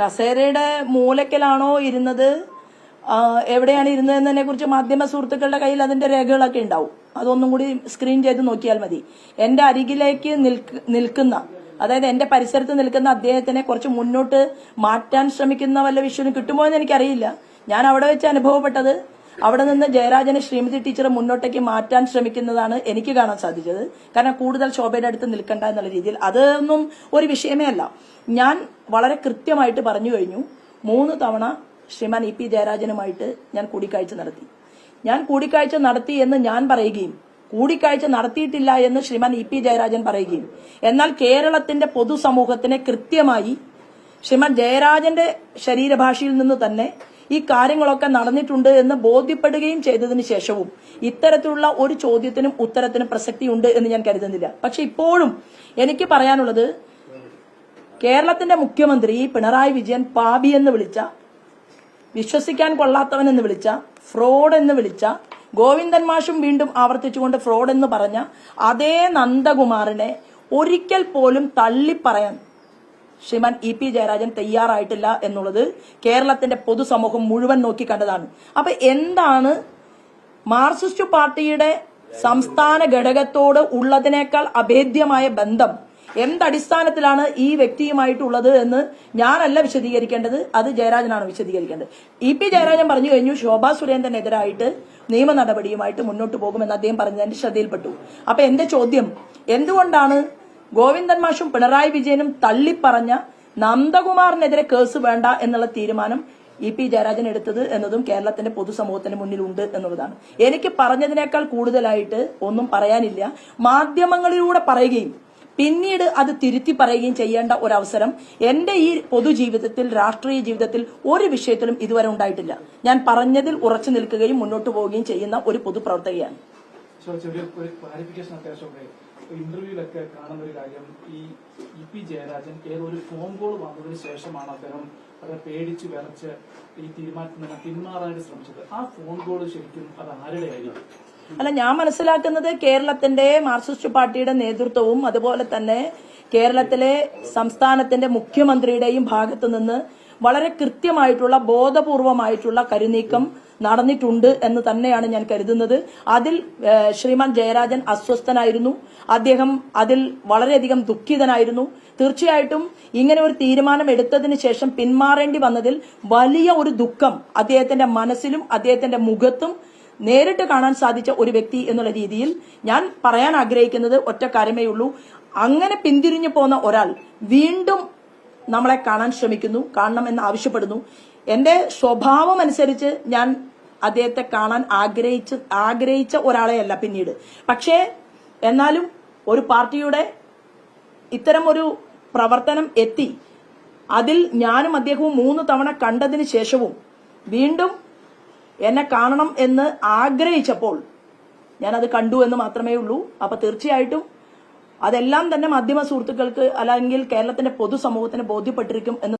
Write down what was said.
കസേരയുടെ മൂലക്കലാണോ ഇരുന്നത്? എവിടെയാണ് ഇരുന്നതെന്നതിനെ കുറിച്ച് മാധ്യമ സുഹൃത്തുക്കളുടെ കയ്യിൽ അതിന്റെ രേഖകളൊക്കെ ഉണ്ടാവും. അതൊന്നും കൂടി സ്ക്രീൻ ചെയ്ത് നോക്കിയാൽ മതി. എന്റെ അരികിലേക്ക് നിൽക്കുന്ന അതായത് എന്റെ പരിസരത്ത് നിൽക്കുന്ന അദ്ദേഹത്തിനെ കുറച്ച് മുന്നോട്ട് മാറ്റാൻ ശ്രമിക്കുന്ന വല്ല വിഷയം കിട്ടുമോ എന്ന് എനിക്കറിയില്ല. ഞാൻ അവിടെ വെച്ച് അനുഭവപ്പെട്ടത് അവിടെ നിന്ന് ജയരാജനെ ശ്രീമതി ടീച്ചറെ മുന്നോട്ടേക്ക് മാറ്റാൻ ശ്രമിക്കുന്നതാണ് എനിക്ക് കാണാൻ സാധിച്ചത്. കാരണം കൂടുതൽ ശോഭയുടെ അടുത്ത് നിൽക്കണ്ട എന്നുള്ള രീതിയിൽ. അതൊന്നും ഒരു വിഷയമേ അല്ല. ഞാൻ വളരെ കൃത്യമായിട്ട് പറഞ്ഞു കഴിഞ്ഞു. മൂന്ന് തവണ ശ്രീമാൻ ഇ പി ജയരാജനുമായിട്ട് ഞാൻ കൂടിക്കാഴ്ച നടത്തി. ഞാൻ കൂടിക്കാഴ്ച നടത്തി എന്ന് ഞാൻ പറയുകയും കൂടിക്കാഴ്ച നടത്തിയിട്ടില്ല എന്ന് ശ്രീമാൻ ഇ പി ജയരാജൻ പറയുകയും. എന്നാൽ കേരളത്തിന്റെ പൊതുസമൂഹത്തിനെ കൃത്യമായി ശ്രീമാൻ ജയരാജന്റെ ശരീരഭാഷയിൽ നിന്ന് തന്നെ ഈ കാര്യങ്ങളൊക്കെ നടന്നിട്ടുണ്ട് എന്ന് ബോധ്യപ്പെടുകയും ചെയ്തതിന് ശേഷവും ഇത്തരത്തിലുള്ള ഒരു ചോദ്യത്തിനും ഉത്തരത്തിനും പ്രസക്തിയുണ്ട് എന്ന് ഞാൻ കരുതുന്നില്ല. പക്ഷെ ഇപ്പോഴും എനിക്ക് പറയാനുള്ളത് കേരളത്തിന്റെ മുഖ്യമന്ത്രി പിണറായി വിജയൻ പാപി എന്ന് വിളിച്ച വിശ്വസിക്കാൻ കൊള്ളാത്തവൻ എന്ന് വിളിച്ച ഫ്രോഡ് എന്ന് വിളിച്ച ഗോവിന്ദൻ മാഷും വീണ്ടും ആവർത്തിച്ചുകൊണ്ട് ഫ്രോഡ് എന്ന് പറഞ്ഞ അതേ നന്ദകുമാറിനെ ഒരിക്കൽ പോലും തള്ളിപ്പറയാൻ ശ്രീമാൻ ഇ പി ജയരാജൻ തയ്യാറായിട്ടില്ല എന്നുള്ളത് കേരളത്തിന്റെ പൊതുസമൂഹം മുഴുവൻ നോക്കി കണ്ടതാണ്. അപ്പൊ എന്താണ് മാർക്സിസ്റ്റ് പാർട്ടിയുടെ സംസ്ഥാന ഘടകത്തോട് ഉള്ളതിനേക്കാൾ അഭേദ്യമായ ബന്ധം? എന്തടിസ്ഥാനത്തിലാണ് ഈ വ്യക്തിയുമായിട്ടുള്ളത് എന്ന് ഞാനല്ല വിശദീകരിക്കേണ്ടത് അത് ജയരാജനാണ് വിശദീകരിക്കേണ്ടത്. ഇ പി ജയരാജൻ പറഞ്ഞു കഴിഞ്ഞു ശോഭാ സുരേന്ദ്രനെതിരായിട്ട് നിയമ നടപടിയുമായിട്ട് മുന്നോട്ട് പോകുമെന്ന് അദ്ദേഹം പറഞ്ഞതിന്റെ ശ്രദ്ധയിൽപ്പെട്ടു. അപ്പൊ എന്റെ ചോദ്യം എന്തുകൊണ്ടാണ് ഗോവിന്ദൻ മാഷും പിണറായി വിജയനും തള്ളിപ്പറഞ്ഞ നന്ദകുമാറിനെതിരെ കേസ് വേണ്ട എന്നുള്ള തീരുമാനം ഇ പി ജയരാജൻ എടുത്തത് എന്നതും കേരളത്തിന്റെ പൊതുസമൂഹത്തിന് മുന്നിലുണ്ട് എന്നുള്ളതാണ്. എനിക്ക് പറഞ്ഞതിനേക്കാൾ കൂടുതലായിട്ട് ഒന്നും പറയാനില്ല. മാധ്യമങ്ങളിലൂടെ പറയുകയും പിന്നീട് അത് തിരുത്തി പറയുകയും ചെയ്യേണ്ട ഒരവസരം എന്റെ ഈ പൊതുജീവിതത്തിൽ രാഷ്ട്രീയ ജീവിതത്തിൽ ഒരു വിഷയത്തിലും ഇതുവരെ ഉണ്ടായിട്ടില്ല. ഞാൻ പറഞ്ഞതിൽ ഉറച്ചു നിൽക്കുകയും മുന്നോട്ട് പോവുകയും ചെയ്യുന്ന ഒരു പൊതുപ്രവർത്തകയാണ്. ഇന്റർവ്യൂലൊക്കെ കാണുന്ന ഒരു കാര്യം ഈ ഇ പി ജയരാജൻ ഏതൊരു ഫോൺ കോൾ വന്നതിന് ശേഷമാണ് അദ്ദേഹം വളരെ പേടിച്ച് വിറച്ച് ഈ തീരുമാനത്തിൽ നിന്ന് പിന്മാറാനായിട്ട് ശ്രമിച്ചത്. ആ ഫോൺ കോൾ ശരിക്കും അത് ആരുടെ ആയിരിക്കും അല്ല ഞാൻ മനസ്സിലാക്കുന്നത് കേരളത്തിന്റെ മാർക്സിസ്റ്റ് പാർട്ടിയുടെ നേതൃത്വവും അതുപോലെ തന്നെ കേരളത്തിലെ സംസ്ഥാനത്തിന്റെ മുഖ്യമന്ത്രിയുടെയും ഭാഗത്തു നിന്ന് വളരെ കൃത്യമായിട്ടുള്ള ബോധപൂർവമായിട്ടുള്ള കരുനീക്കം നടന്നിട്ടുണ്ട് എന്ന് തന്നെയാണ് ഞാൻ കരുതുന്നത്. അതിൽ ശ്രീമാൻ ജയരാജൻ അസ്വസ്ഥനായിരുന്നു. അദ്ദേഹം അതിൽ വളരെയധികം ദുഃഖിതനായിരുന്നു. തീർച്ചയായിട്ടും ഇങ്ങനെ ഒരു തീരുമാനം എടുത്തതിന് ശേഷം പിന്മാറേണ്ടി വന്നതിൽ വലിയ ഒരു ദുഃഖം അദ്ദേഹത്തിന്റെ മനസ്സിലും അദ്ദേഹത്തിന്റെ മുഖത്തും നേരിട്ട് കാണാൻ സാധിച്ച ഒരു വ്യക്തി എന്നുള്ള രീതിയിൽ ഞാൻ പറയാൻ ആഗ്രഹിക്കുന്നത് ഒറ്റ കാര്യമേ ഉള്ളൂ. അങ്ങനെ പിന്തിരിഞ്ഞു പോന്ന ഒരാൾ വീണ്ടും നമ്മളെ കാണാൻ ശ്രമിക്കുന്നു കാണണം എന്ന് ആവശ്യപ്പെടുന്നു. എന്റെ സ്വഭാവം അനുസരിച്ച് ഞാൻ അദ്ദേഹത്തെ കാണാൻ ആഗ്രഹിച്ച ആഗ്രഹിച്ച ഒരാളെയല്ല പിന്നീട്. പക്ഷേ എന്നാലും ഒരു പാർട്ടിയുടെ ഇത്തരം ഒരു പ്രവർത്തനം എത്തി. അതിൽ ഞാനും അദ്ദേഹവും മൂന്ന് തവണ കണ്ടതിന് ശേഷവും വീണ്ടും എന്നെ കാണണം എന്ന് ആഗ്രഹിച്ചപ്പോൾ ഞാനത് കണ്ടു എന്ന് മാത്രമേ ഉള്ളൂ. അപ്പൊ തീർച്ചയായിട്ടും അതെല്ലാം തന്നെ മാധ്യമ സുഹൃത്തുക്കൾക്ക് അല്ലെങ്കിൽ കേരളത്തിന്റെ പൊതുസമൂഹത്തിന് ബോധ്യപ്പെട്ടിരിക്കും എന്ന്